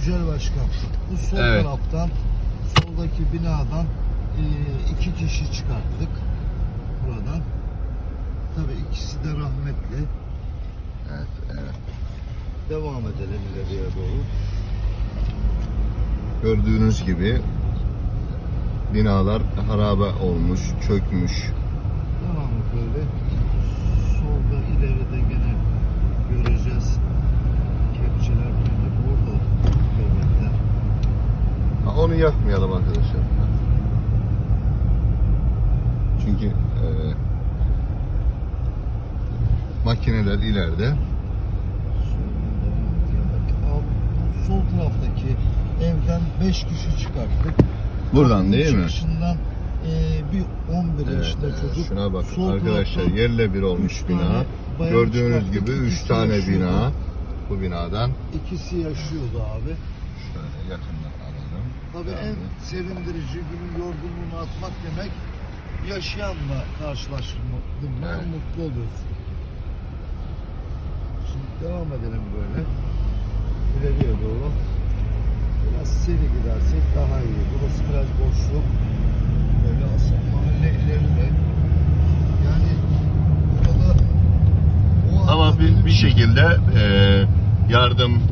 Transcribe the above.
Yücel Başkan. Bu sol Evet. taraftan, soldaki binadan e, iki kişi çıkarttık. Buradan. Tabii ikisi de rahmetli. Evet, evet. Devam edelim ileriye doğru. Gördüğünüz gibi binalar harabe olmuş, çökmüş. Devam böyle. Onu yakmayalım arkadaşlar. Çünkü e, makineler ileride. Sol taraftaki evden 5 kişi çıkarttık. Buradan değil mi? Çıkışından e, bir 11 Evet, yaşında evet. çocuk. Şuna bakın Sol arkadaşlar yerle bir olmuş bina. Gördüğünüz gibi 3 ikisi tane yaşıyordu. bina bu binadan. ikisi yaşıyordu abi. Şöyle yakından alalım. Tabii en sevindirici günün yorgunluğunu atmak demek yaşayanla karşılaştığında Evet. mutlu oluyorsun. Şimdi devam edelim böyle. İleriye doğru. Biraz seri gidersek daha iyi. Burası biraz boşluk. Böyle asıl mahalle ileride. Yani burada Ama bir, bir şekilde e, yardım